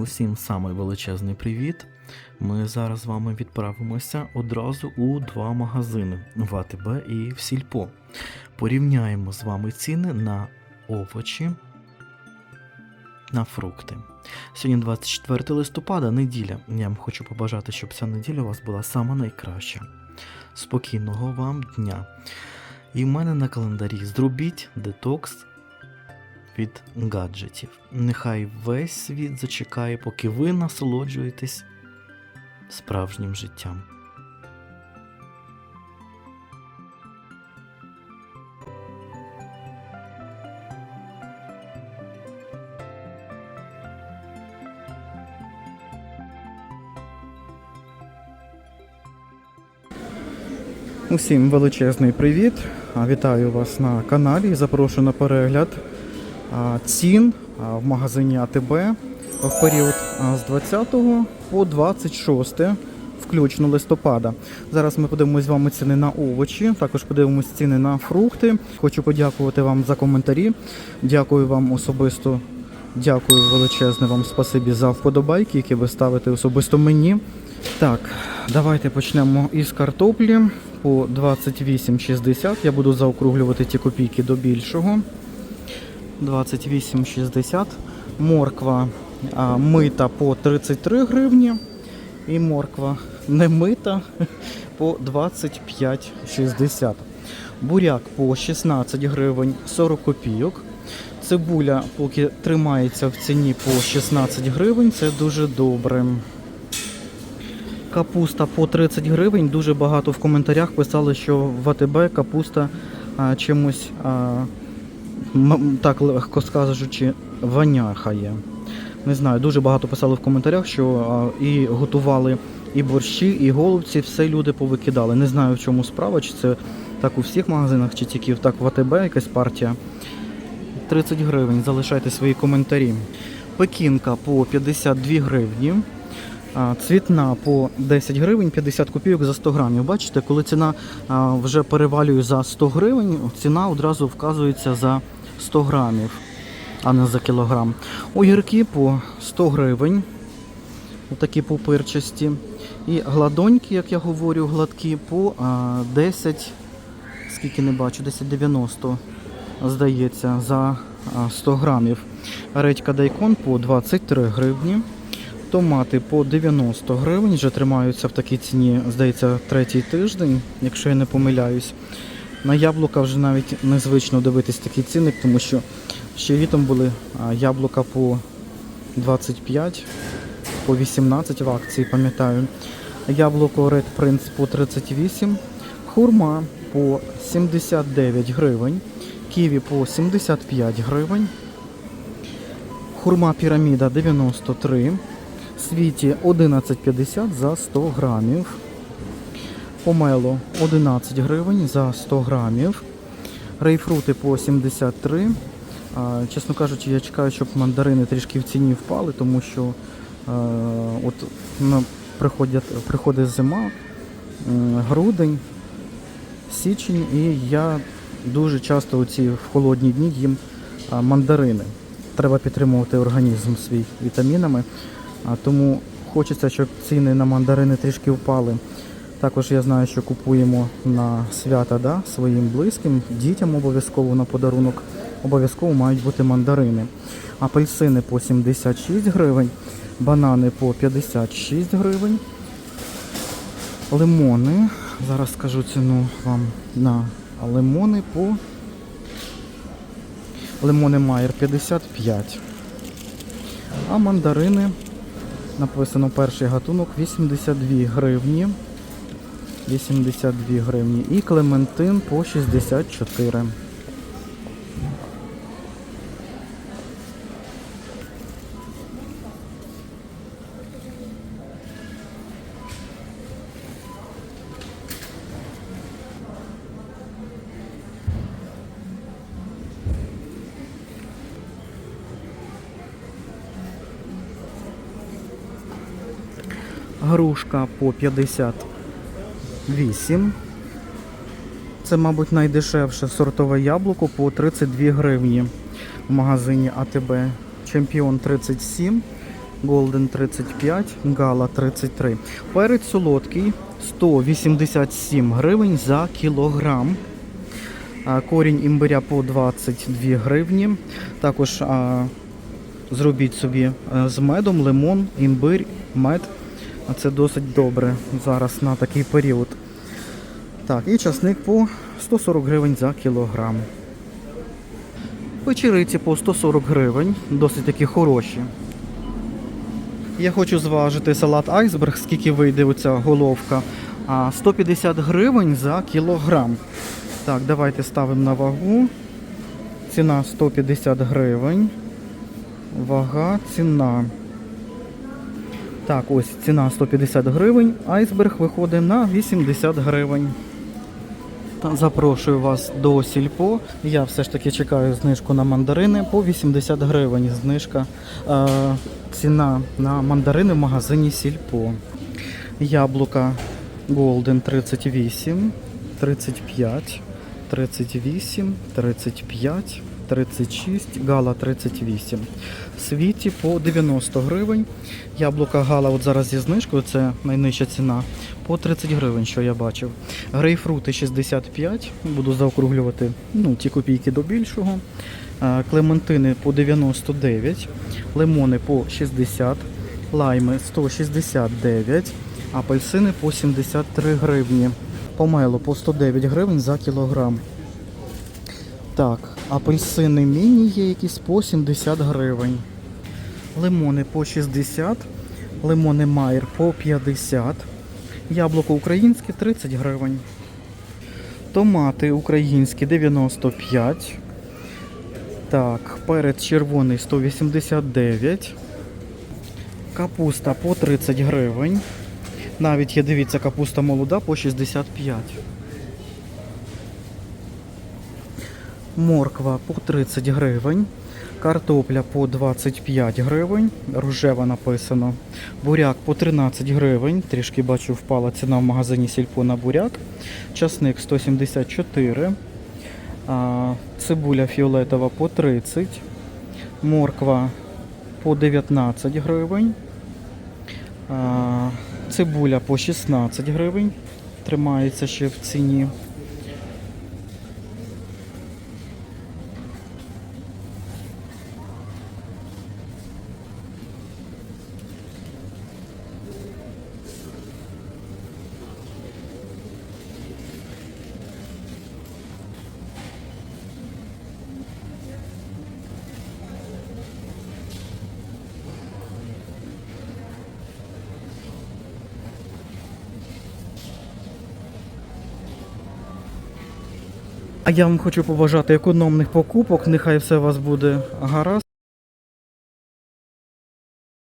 Усім самий величезний привіт. Ми зараз з вами відправимося одразу у два магазини в АТБ і в Сільпо. Порівняємо з вами ціни на овочі, на фрукти. Сьогодні 24 листопада, неділя. Я вам хочу побажати, щоб ця неділя у вас була сама найкраща. Спокійного вам дня. І в мене на календарі зробіть детокс від гаджетів. Нехай весь світ зачекає, поки ви насолоджуєтесь справжнім життям. Усім величезний привіт. Вітаю вас на каналі. Запрошую на перегляд цін в магазині АТБ в період з 20 по 26 включно листопада. Зараз ми подивимось з вами ціни на овочі, також подивимось ціни на фрукти. Хочу подякувати вам за коментарі. Дякую вам особисто. Дякую величезне вам спасибі за вподобайки, які ви ставите особисто мені. Так, давайте почнемо із картоплі по 28,60. Я буду заокруглювати ті копійки до більшого. 28,60. Морква а, мита по 33 гривні. І морква не мита по 25,60. Буряк по 16 гривень 40 копійок. Цибуля поки тримається в ціні по 16 гривень, це дуже добре. Капуста по 30 гривень. Дуже багато в коментарях писали, що в АТБ капуста а, чимось, а, так легко скажучи, воняхає. Не знаю, дуже багато писали в коментарях, що а, і готували і борщі, і голубці, все люди повикидали. Не знаю в чому справа, чи це так у всіх магазинах, чи тільки так в АТБ якась партія. 30 гривень, залишайте свої коментарі. Пекінка по 52 гривні. Цвітна по 10 гривень 50 копійок за 100 грамів. Бачите, коли ціна вже перевалює за 100 гривень, ціна одразу вказується за 100 грамів, а не за кілограм. Огірки по 100 гривень. Отакі пупирчасті. І гладонькі, як я говорю, гладкі по 10, скільки не бачу, 10,90 здається, за 100 грамів. Редька дайкон по 23 гривні. Томати по 90 гривень, вже тримаються в такій ціні, здається, третій тиждень, якщо я не помиляюсь. На яблука вже навіть незвично дивитись такі ціни, тому що ще літом були яблука по 25, по 18 в акції, пам'ятаю. Яблуко Red Prince по 38, хурма по 79 гривень, ківі по 75 гривень, хурма піраміда 93 світі 11,50 за 100 грамів. Помело 11 гривень за 100 грамів. Рейфрути по 73. А, чесно кажучи, я чекаю, щоб мандарини трішки в ціні впали, тому що е, от приходить зима, грудень, січень, і я дуже часто у ці в холодні дні їм мандарини. Треба підтримувати організм свій вітамінами. Тому хочеться, щоб ціни на мандарини трішки впали. Також я знаю, що купуємо на свята да, своїм близьким, дітям обов'язково на подарунок. Обов'язково мають бути мандарини. Апельсини по 76 гривень, банани по 56 гривень. Лимони. Зараз скажу ціну вам на лимони по лимони Майер 55. А мандарини Написано перший гатунок 82 гривні. 82 гривні. І клементин по 64. Грушка по 58. Це, мабуть, найдешевше сортове яблуко по 32 гривні в магазині АТБ. Чемпіон 37 Golden 35, Gala 33. Перець солодкий 187 гривень за кілограм. Корінь імбиря по 22 гривні. Також а, зробіть собі е, з медом, лимон, імбир, мед. А Це досить добре зараз на такий період. Так, і часник по 140 гривень за кілограм. Печериці по 140 гривень, досить такі хороші. Я хочу зважити салат айсберг, скільки вийде оця головка. А 150 гривень за кілограм. Так, давайте ставимо на вагу. Ціна 150 гривень. Вага, ціна. Так, ось ціна 150 гривень. Айсберг виходить на 80 гривень. Запрошую вас до сільпо. Я все ж таки чекаю знижку на мандарини по 80 гривень. Знижка е, ціна на мандарини в магазині Сільпо. Яблука Golden 38, 35, 38, 35, 36, Гала 38. Світі по 90 гривень. Яблука Гала от зараз зі знижкою, це найнижча ціна, по 30 гривень, що я бачив. Грейпфрути 65, буду заокруглювати ну, ті копійки до більшого. Клементини по 99, лимони по 60, лайми 169, апельсини по 73 гривні. Помело по 109 гривень за кілограм. Так, апельсини міні є якісь по 70 гривень. Лимони по 60, лимони Майер по 50, яблуко українське 30 гривень. Томати українські 95. Так, перець червоний 189. Капуста по 30 гривень. Навіть є, дивіться, капуста молода по 65. Морква по 30 гривень. Картопля по 25 гривень. Рожева написано. Буряк по 13 гривень. Трішки бачу, впала ціна в магазині Сільпо на буряк. Часник 174. А, цибуля фіолетова по 30. Морква по 19 гривень. Цибуля по 16 гривень. Тримається ще в ціні. А я вам хочу побажати економних покупок. Нехай все у вас буде гаразд.